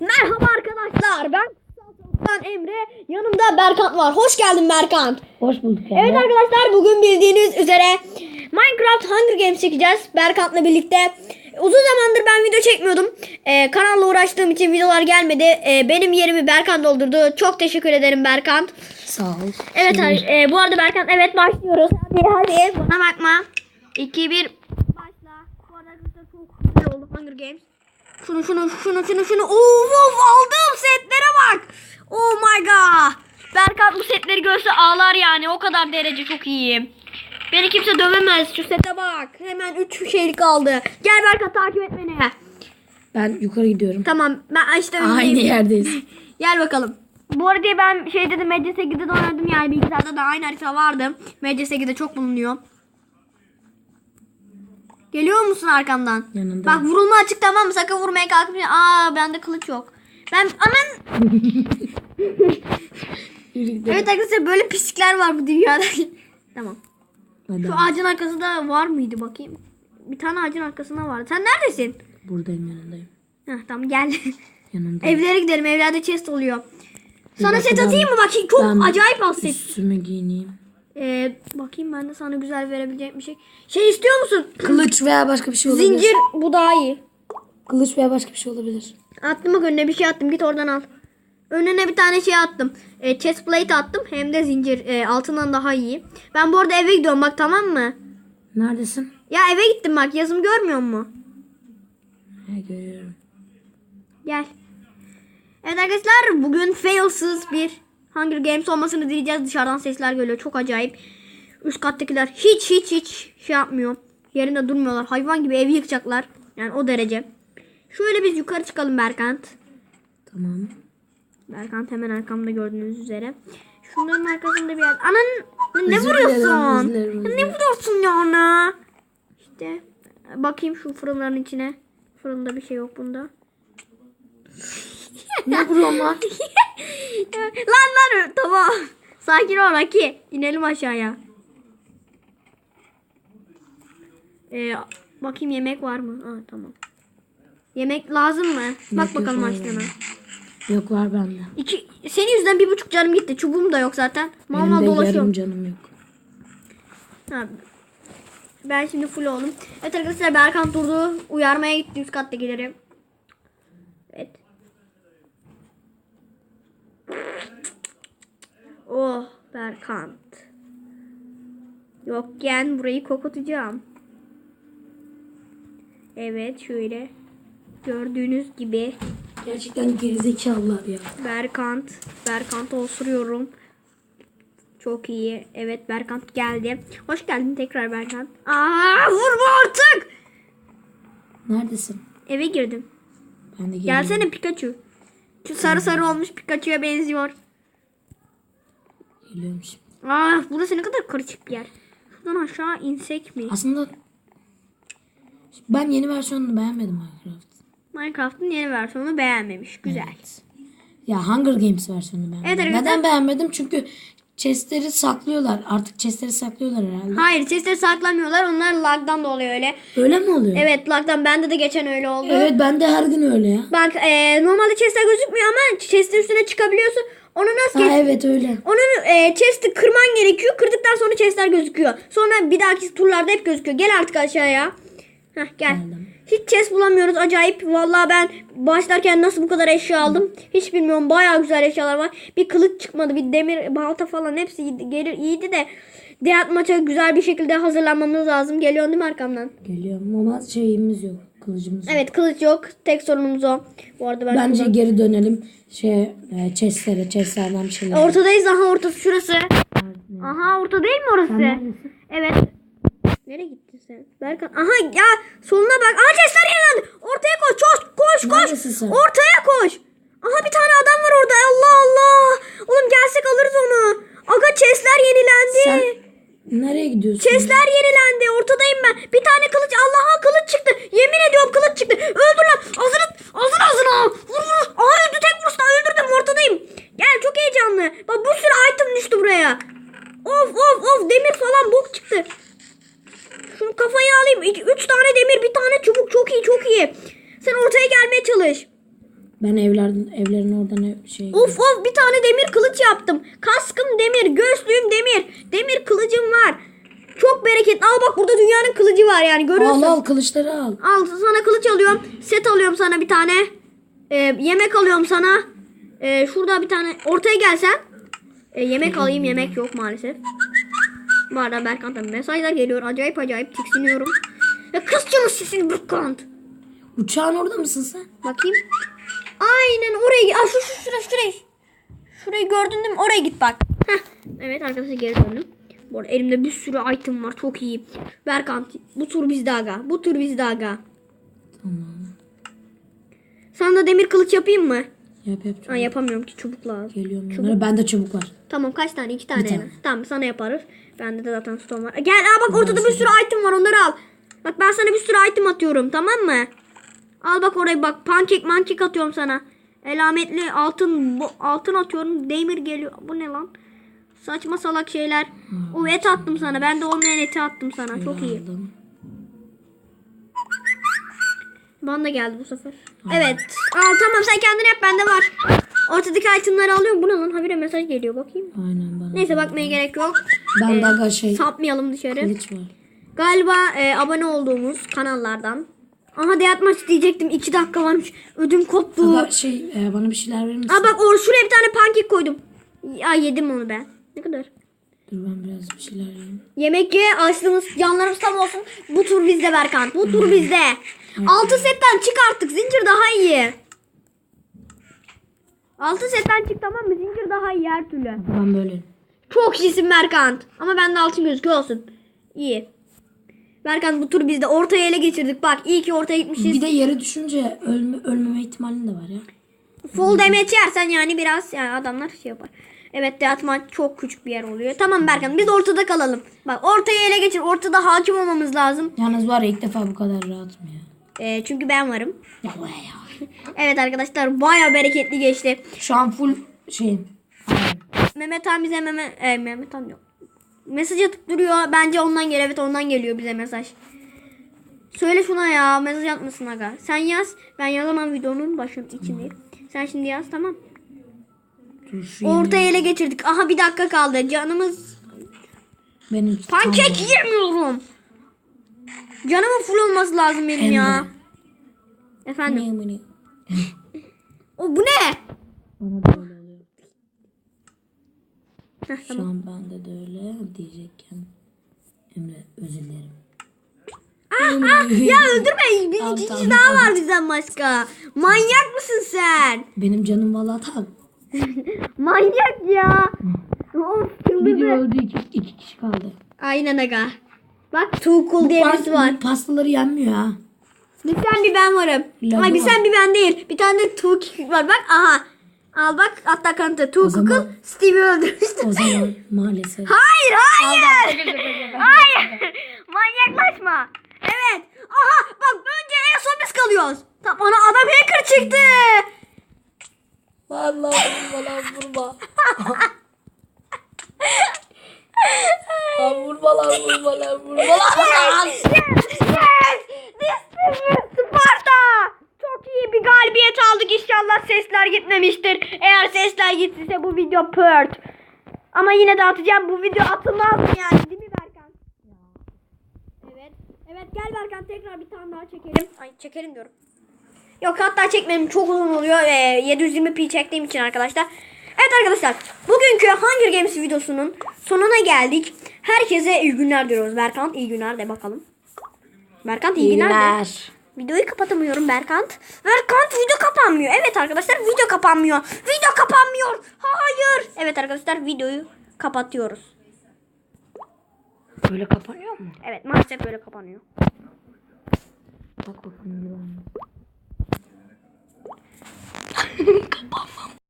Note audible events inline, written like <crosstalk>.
Merhaba arkadaşlar. Ben ben Emre. Yanımda Berkant var. Hoş geldin Berkant. Hoş bulduk Evet arkadaşlar bugün bildiğiniz üzere Minecraft Hunger Games çekeceğiz Berkant'la birlikte. Uzun zamandır ben video çekmiyordum. Ee, kanalla uğraştığım için videolar gelmedi. Ee, benim yerimi Berkant doldurdu. Çok teşekkür ederim Berkant. Sağ ol. Evet hayır, e, bu arada Berkant evet başlıyoruz. Hadi hadi bana bakma. 2 1 başla. Bu arada çok güzel oldu Hunger Games. Şunu şunu şunu şunu şunu. Of of aldım setlere bak. Oh my god. Berkant bu setleri görse ağlar yani. O kadar derece çok iyiyim. Beni kimse dövemez. Şu sete bak. Hemen 3 şeylik aldı. Gel Berkant takip et beni. ben yukarı gidiyorum. Tamam ben işte Aynı yerdeyiz. <laughs> Gel bakalım. Bu arada ben şey dedim MS8'de de oynadım yani bilgisayarda da aynı harita vardı. MS8'de çok bulunuyor. Geliyor musun arkamdan? Yanındayım. Bak vurulma açık tamam mı? Sakın vurmaya kalkmayın. Aa bende kılıç yok. Ben aman <laughs> evet arkadaşlar böyle pislikler var bu dünyada. <laughs> tamam. Hadi. Şu ağacın arkasında var mıydı bakayım? Bir tane ağacın arkasında vardı. Sen neredesin? Buradayım yanındayım. Heh, tamam gel. Yanındayım. Evlere gidelim. Evlerde chest oluyor. Sana set atayım mı? Bakayım çok acayip az set. Üstümü giyineyim. Ee, bakayım ben de sana güzel verebileceğim bir şey. Şey istiyor musun? Kılıç veya başka bir şey olabilir. Zincir bu daha iyi. Kılıç veya başka bir şey olabilir. Attım bak önüne bir şey attım git oradan al. Önüne bir tane şey attım. E, chest plate attım hem de zincir e, altından daha iyi. Ben bu arada eve gidiyorum bak tamam mı? Neredesin? Ya eve gittim bak yazım görmüyor mu? He görüyorum. Gel. Evet arkadaşlar bugün failsız bir Hunger Games olmasını dileyeceğiz. Dışarıdan sesler geliyor çok acayip. Üst kattakiler hiç hiç hiç şey yapmıyor. Yerinde durmuyorlar. Hayvan gibi evi yıkacaklar. Yani o derece. Şöyle biz yukarı çıkalım Berkant. Tamam. Berkant hemen arkamda gördüğünüz üzere. Şunların arkasında bir yer. Anan ne Özür vuruyorsun? dilerim, özür dilerim, Ya özür ne vuruyorsun ya ona? İşte bakayım şu fırınların içine. Fırında bir şey yok bunda. Ne vuruyorsun lan? <laughs> lan lan tamam. Sakin ol Aki. İnelim aşağıya. Ee, bakayım yemek var mı? Aa, tamam. Yemek lazım mı? Bak bakalım var açlığına. Yok var bende. İki, senin yüzünden bir buçuk canım gitti. Çubuğum da yok zaten. Mal mal Benim de yarım dolaşıyorum. canım yok. Ha, ben şimdi full oldum. Evet arkadaşlar Berkant durdu. Uyarmaya gitti üst kattakileri. Evet. Oh Berkant. Yokken burayı kokutacağım. Evet şöyle. Gördüğünüz gibi Gerçekten gerizekalılar ya. Berkant. Berkant'ı osuruyorum. Çok iyi. Evet Berkant geldi. Hoş geldin tekrar Berkant. Aa vurma artık. Neredesin? Eve girdim. Ben de geliyorum. Gelsene Pikachu. Şu sarı sarı olmuş Pikachu'ya benziyor. Geliyorum şimdi. Aa burası ne kadar karışık bir yer. Şuradan aşağı insek mi? Aslında ben yeni versiyonunu beğenmedim Minecraft. Minecraft'ın yeni versiyonunu beğenmemiş. Güzel. Evet. Ya Hunger Games versiyonunu beğenmedim. Evet, Neden beğenmedim? Çünkü chestleri saklıyorlar. Artık chestleri saklıyorlar herhalde. Hayır chestleri saklamıyorlar. Onlar lagdan dolayı öyle. Öyle mi oluyor? Evet lagdan bende de geçen öyle oldu. Evet ben de her gün öyle ya. Bak e, normalde chestler gözükmüyor ama chestin üstüne çıkabiliyorsun. Onu nasıl Ha kes- evet öyle. Onun e, chest'i kırman gerekiyor. Kırdıktan sonra chestler gözüküyor. Sonra bir dahaki turlarda hep gözüküyor. Gel artık aşağıya. Heh, gel. Geldim. Hiç chest bulamıyoruz. Acayip. Vallahi ben başlarken nasıl bu kadar eşya aldım. Hiç bilmiyorum. Bayağı güzel eşyalar var. Bir kılıç çıkmadı. Bir demir balta falan hepsi gelir, iyiydi de. Diğer maça güzel bir şekilde hazırlanmamız lazım. Geliyorsun değil mi arkamdan? Geliyorum ama şeyimiz yok. Kılıcımız yok. Evet kılıç yok. Tek sorunumuz o. Bu arada ben Bence kullan- geri dönelim. Şey e, chestlere, chestlerden bir şeyler. Ortadayız. Aha ortası şurası. Aha orta değil mi orası? Evet. Nereye gittin sen? Berkan. Aha ya soluna bak. Aha chestler yenilendi. Ortaya koş. Koş koş koş. Ortaya koş. Aha bir tane adam var orada. Allah Allah. Oğlum gelsek alırız onu. Aga chestler yenilendi. Sen nereye gidiyorsun? Chestler yenilendi. Ortadayım ben. Bir tane kılıç. Allah'a kılıç çıktı. Yemin ediyorum kılıç çıktı. Öldür lan. Ağzını, ağzını ağzına. Vur vur. Aha öldü tek vuruşla öldürdüm. Ortadayım. Gel çok heyecanlı. Bak bir sürü item düştü buraya. Of of of demir falan bok çıktı. Şunu kafaya alayım. İki, üç tane demir bir tane çubuk çok iyi çok iyi. Sen ortaya gelmeye çalış. Ben evlerden evlerin oradan ev, şey. Of of bir tane demir kılıç yaptım. Kaskım demir, göğüslüğüm demir. Demir kılıcım var. Çok bereketli. Al bak burada dünyanın kılıcı var yani görüyorsun. Al al kılıçları al. Al sana kılıç alıyorum. Set alıyorum sana bir tane. Ee, yemek alıyorum sana. Ee, şurada bir tane ortaya gelsen. Ee, yemek alayım yemek yok maalesef. Bu arada Berkant'tan mesajlar geliyor. Acayip acayip tiksiniyorum. Ya kız sesini Berkant. Uçağın orada mısın sen? Bakayım. Aynen oraya. Aa, şu, şu, şuraya, şuraya. Şurayı gördün değil mi? Oraya git bak. Heh. Evet arkadaşlar geri döndüm. Bu arada elimde bir sürü item var. Çok iyi. Berkant bu tur bizde aga. Bu tur bizde aga. Tamam. Sana da demir kılıç yapayım mı? Yap yap. Ha, yapamıyorum ki çubuk lazım. Geliyorum yanlara. Bende çubuk var. Tamam kaç tane? İki tane. Bir tane. Tamam sana yaparız. Bende de zaten stone var. Gel aa bak ortada bir sürü item var onları al. Bak ben sana bir sürü item atıyorum tamam mı? Al bak oraya bak pankek mankek atıyorum sana. Elametli altın altın atıyorum. Demir geliyor. Bu ne lan? Saçma salak şeyler. O et attım sana. Ben de olmayan eti attım sana. Çok iyi. Bana da geldi bu sefer. Evet. Al tamam sen kendin yap bende var. Ortadaki itemleri alıyorum. Bu ne lan? Habire mesaj geliyor bakayım. Aynen bana. Neyse bakmaya gerek yok. Ben Ee, de aga şey Sapmayalım dışarı. kılıç var. Galiba e, abone olduğumuz kanallardan. Aha Deyat maç diyecektim. 2 dakika varmış. Ödüm koptu. Aga şey e, bana bir şeyler verir misin? Aa bak or şuraya bir tane pankek koydum. Ya yedim onu ben. Ne kadar? Dur ben biraz bir şeyler yiyeyim. Yemek ye açlığımız canlarımız tam olsun. Bu tur bizde Berkan. Bu tur bizde. 6 setten çık artık. Zincir daha iyi. 6 setten çık tamam mı? Zincir daha iyi her türlü. Ben böyle. Çok iyisin Berkant. Ama bende altın gözüküyor olsun. İyi. Berkant bu tur bizde. Ortaya ele geçirdik. Bak iyi ki ortaya gitmişiz. Bir de yere düşünce ölme, ölmeme ihtimalin de var ya. Full damage yersen yani biraz yani adamlar şey yapar. Evet Deatman çok küçük bir yer oluyor. Tamam Berkan biz ortada kalalım. Bak ortaya ele geçir. Ortada hakim olmamız lazım. Yalnız var ya ilk defa bu kadar rahatım ya. Ee, çünkü ben varım. Ya vay ya. <laughs> Evet arkadaşlar baya bereketli geçti. Şu an full şeyim. Mehmet Han bize Mehmet, e, Mehmet Han yok. Mesaj atıp duruyor. Bence ondan geliyor. Evet ondan geliyor bize mesaj. Söyle şuna ya. Mesaj atmasın aga. Sen yaz. Ben yazamam videonun başının içindeyim. Sen şimdi yaz tamam. Ortaya ele geçirdik. Aha bir dakika kaldı. Canımız Benim pankek yiyemiyorum. Canımın full olması lazım benim ya. Efendim. O bu ne? Bana da öyle oluyor. Heh, Şu an bende de öyle diyecekken. Emre özür dilerim. Ah, ya öldürme. Bir Tamam, iki tamam, daha tamam. var bizden başka. Manyak mısın sen? Benim canım vallahi tam. <laughs> Manyak ya. Of Biri çıldırdı. öldü iki, iki kişi kaldı. Aynen aga. Bak too cool diye birisi var. Bu pastaları yenmiyor ha. Bir sen bir ben varım. Lavu Ay bir var. sen bir ben değil. Bir tane de too Cool var. Bak aha. Al bak hatta kanıtı. Too zaman- Steve'i öldürmüştü. O zaman maalesef. Hayır hayır. hayır. Manyaklaşma. Evet. Aha bak önce en son biz kalıyoruz. Tamam ana adam hacker çıktı. Vallahi vurma lan vurma. <laughs> Lan vurma lan vurma lan vurma lan. Galibiyet aldık. İnşallah sesler gitmemiştir. Eğer sesler gittiyse bu video pört. Ama yine de atacağım. Bu video atılmaz mı yani? Değil mi Berkan? Evet. Evet gel Berkan tekrar bir tane daha çekelim. Ay çekelim diyorum. Yok hatta çekmem çok uzun oluyor. Ee, 720p çektiğim için arkadaşlar. Evet arkadaşlar bugünkü Hunger Games videosunun sonuna geldik. Herkese iyi günler diyoruz. Berkant iyi günler de bakalım. Berkant iyi, İyi günler. de. Videoyu kapatamıyorum Berkant. Berkant video kapanmıyor. Evet arkadaşlar video kapanmıyor. Video kapanmıyor. Hayır. Evet arkadaşlar videoyu kapatıyoruz. Böyle kapanıyor mu? Evet maalesef böyle kapanıyor. Bak bakalım. <laughs>